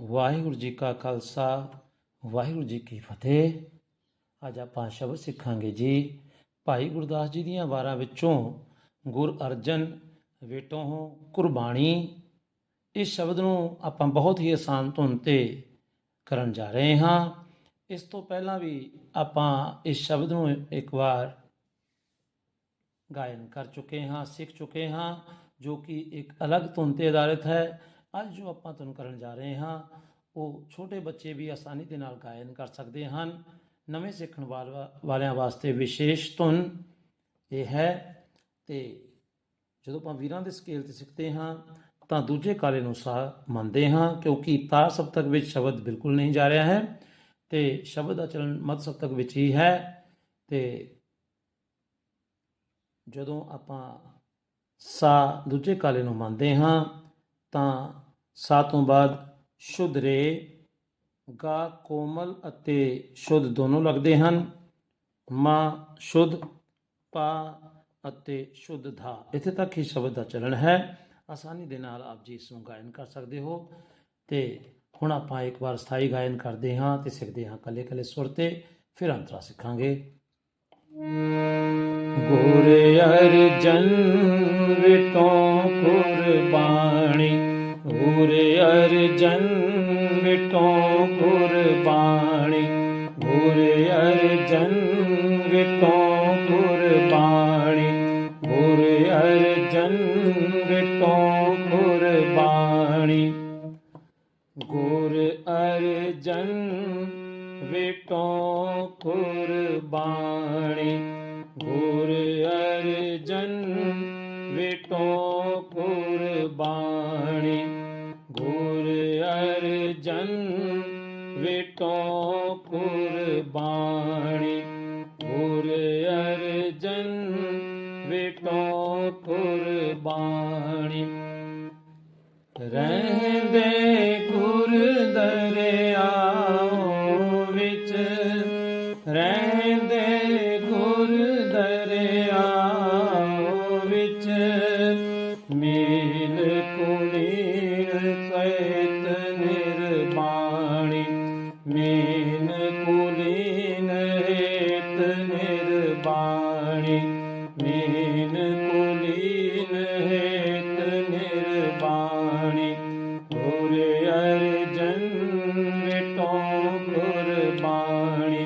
ਵਾਹਿਗੁਰੂ ਜੀ ਕਾ ਖਾਲਸਾ, ਵਾਹਿਗੁਰੂ ਜੀ ਕੀ ਫਤਿਹ। ਅੱਜ ਆਪਾਂ ਸ਼ਬਦ ਸਿੱਖਾਂਗੇ ਜੀ। ਭਾਈ ਗੁਰਦਾਸ ਜੀ ਦੀਆਂ ਵਾਰਾਂ ਵਿੱਚੋਂ ਗੁਰ ਅਰਜਨ, ਵੇਟੋਂ ਕੁਰਬਾਨੀ ਇਸ ਸ਼ਬਦ ਨੂੰ ਆਪਾਂ ਬਹੁਤ ਹੀ ਆਸਾਨ ਧੁਨ ਤੇ ਕਰਨ ਜਾ ਰਹੇ ਹਾਂ। ਇਸ ਤੋਂ ਪਹਿਲਾਂ ਵੀ ਆਪਾਂ ਇਸ ਸ਼ਬਦ ਨੂੰ ਇੱਕ ਵਾਰ ਗਾਇਨ ਕਰ ਚੁੱਕੇ ਹਾਂ, ਸਿੱਖ ਚੁੱਕੇ ਹਾਂ, ਜੋ ਕਿ ਇੱਕ ਅਲੱਗ ਧੁਨ ਤੇ ਆਧਾਰਿਤ ਹੈ। ਅੱਜ ਜੋ ਆਪਾਂ ਤੁਹਾਨੂੰ ਕਰਨ ਜਾ ਰਹੇ ਹਾਂ, ਉਹ ਛੋਟੇ ਬੱਚੇ ਵੀ ਆਸਾਨੀ ਦੇ ਨਾਲ ਗਾਇਨ ਕਰ ਸਕਦੇ ਹਨ। ਨਵੇਂ ਸਿੱਖਣ ਵਾਲਿਆਂ ਵਾਸਤੇ ਵਿਸ਼ੇਸ਼ ਧੁਨ ਇਹ ਹੈ ਤੇ ਜਦੋਂ ਆਪਾਂ ਵੀਰਾਂ ਦੇ ਸਕੇਲ ਤੇ ਸਿੱਖਦੇ ਹਾਂ, ਤਾਂ ਦੂਜੇ ਕਾਲੇ ਨੂੰ ਸਾ ਮੰਨਦੇ ਹਾਂ, ਕਿਉਂਕਿ ਤਾਰ ਸਪਤਕ ਵਿੱਚ ਸ਼ਬਦ ਬਿਲਕੁਲ ਨਹੀਂ ਜਾ ਰਿਹਾ ਹੈ ਤੇ ਸ਼ਬਦ ਦਾ ਚਲਨ ਮੱਧ ਸਪਤਕ ਵਿੱਚ ਹੀ ਹੈ ਤੇ ਜਦੋਂ ਆਪਾਂ ਸਾ ਦੂਜੇ ਕਾਲੇ ਨੂੰ ਮੰਨਦੇ ਹਾਂ, ਤਾਂ ਸਾ ਤੋਂ ਬਾਅਦ ਸ਼ੁੱਧ ਰੇ, ਗਾ, ਕੋਮਲ ਅਤੇ ਸ਼ੁੱਧ ਦੋਨੋਂ ਲੱਗਦੇ ਹਨ। ਮਾ, ਸ਼ੁੱਧ, ਪਾ ਅਤੇ ਸ਼ੁੱਧ ਧਾ। ਇੱਥੇ ਤੱਕ ਹੀ ਸ਼ਬਦ ਦਾ ਚਲਣ ਹੈ। ਆਸਾਨੀ ਦੇ ਨਾਲ ਆਪ ਜੀ ਇਸ ਨੂੰ ਗਾਇਨ ਕਰ ਸਕਦੇ ਹੋ। ਤੇ ਹੁਣ ਆਪਾਂ ਇੱਕ ਵਾਰ ਸਥਾਈ ਗਾਇਨ ਕਰਦੇ ਹਾਂ ਤੇ ਸਿੱਖਦੇ ਹਾਂ ਕੱਲੇ ਕੱਲੇ ਸੁਰ ਤੇ, ਫਿਰ ਅੰਤਰਾ ਸਿੱਖਾਂਗੇ। ਗੁਰ ਅਰਜਨ ਵਿਟੋਂ ਕੁਰਬਾਨੀ ਗੁਰ ਅਰਜਨ ਵਿਟੋਂ ਕੁਰਬਾਨੀ। ਗੁਰ ਅਰਜਨ ਵਿਟੋਂ ਕੁਰਬਾਨੀ। ਗੁਰ ਅਰਜਨ ਵਿਟੋਂ ਕੁਰਬਾਨੀ। ਗੁਰ ਅਰਜਨ ਵਿਟੋਂ ਕੁਰਬਾਨੀ। ਗੁਰ ਅਰਜਨ ਵਿਟੋਂ ਕੁਰਬਾਨੀ। ਗੁਰ ਅਰਜਨ ਵੇਟੋ ਕੁਰਬਾਨੀ। ਗੁਰ ਅਰਜਨ ਵਿਟੋਂ ਕੁਰਬਾਨੀ। ਰਹਿੰਦੇ ਗੁਰ ਦਰਿਆਓ ਵਿੱਚ, ਰਹਿੰਦੇ ਗੁਰ ਦਰਿਆ ਮੀਨ ਕੁਲੀਨ ਹੇਤ ਨਿਰਬਾਣੀ। ਗੁਰ ਅਰਜਨ ਵਿਟੋਂ ਕੁਰਬਾਣੀ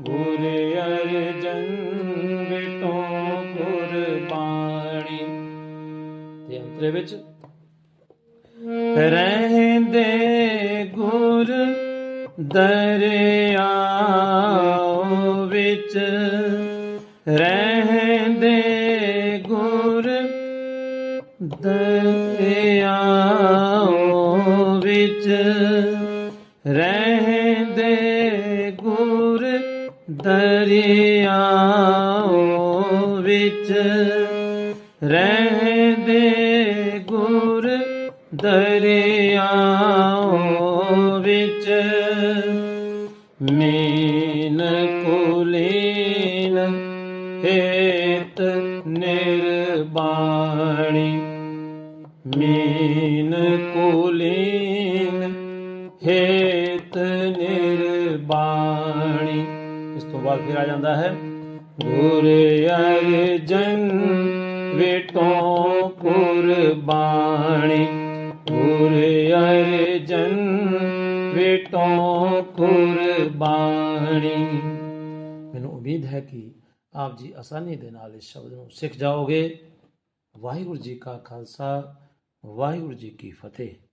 ਗੁਰ ਅਰਜਨ ਵਿਟੋਂ ਕੁਰਬਾਣੀ ਤੇ ਅੰਤਰੇ ਵਿੱਚ ਰਹਿੰਦੇ ਗੁਰ ਦਰਿਆ ਵਿੱਚ। ਰਹਿੰਦੇ ਦਰਿਆਓ ਵਿੱਚ ਰਹਿੰਦੇ ਗੁਰ ਦਰਿਆਓ ਵਿੱਚ ਰਹਿੰਦੇ ਗੁਰ ਦਰਿਆਓ ਵਿੱਚ ਮੀਨ ਕੁਲੀਨ ਹੇਤ ਮੀਨ ਕੁਲੀਨ ਹੇਤ ਨਿਰਬਾਣੀ। ਇਸ ਤੋਂ ਬਾਅਦ ਫਿਰ ਆ ਜਾਂਦਾ ਹੈ, ਗੁਰ ਅਰਜਨ ਵਿਟੋਂ ਕੁਰਬਾਣੀ। ਗੁਰ ਅਰਜਨ ਵਿਟੋਂ ਕੁਰਬਾਣੀ। ਮੈਨੂੰ ਉਮੀਦ ਹੈ ਕਿ ਆਪ ਜੀ ਆਸਾਨੀ ਦੇ ਨਾਲ ਇਸ ਸ਼ਬਦ ਨੂੰ ਸਿੱਖ ਜਾਓਗੇ। ਵਾਹਿਗੁਰੂ ਜੀ ਕਾ ਖਾਲਸਾ ਵਾਹਿਗੁਰੂ ਜੀ ਕੀ ਫਤਿਹ।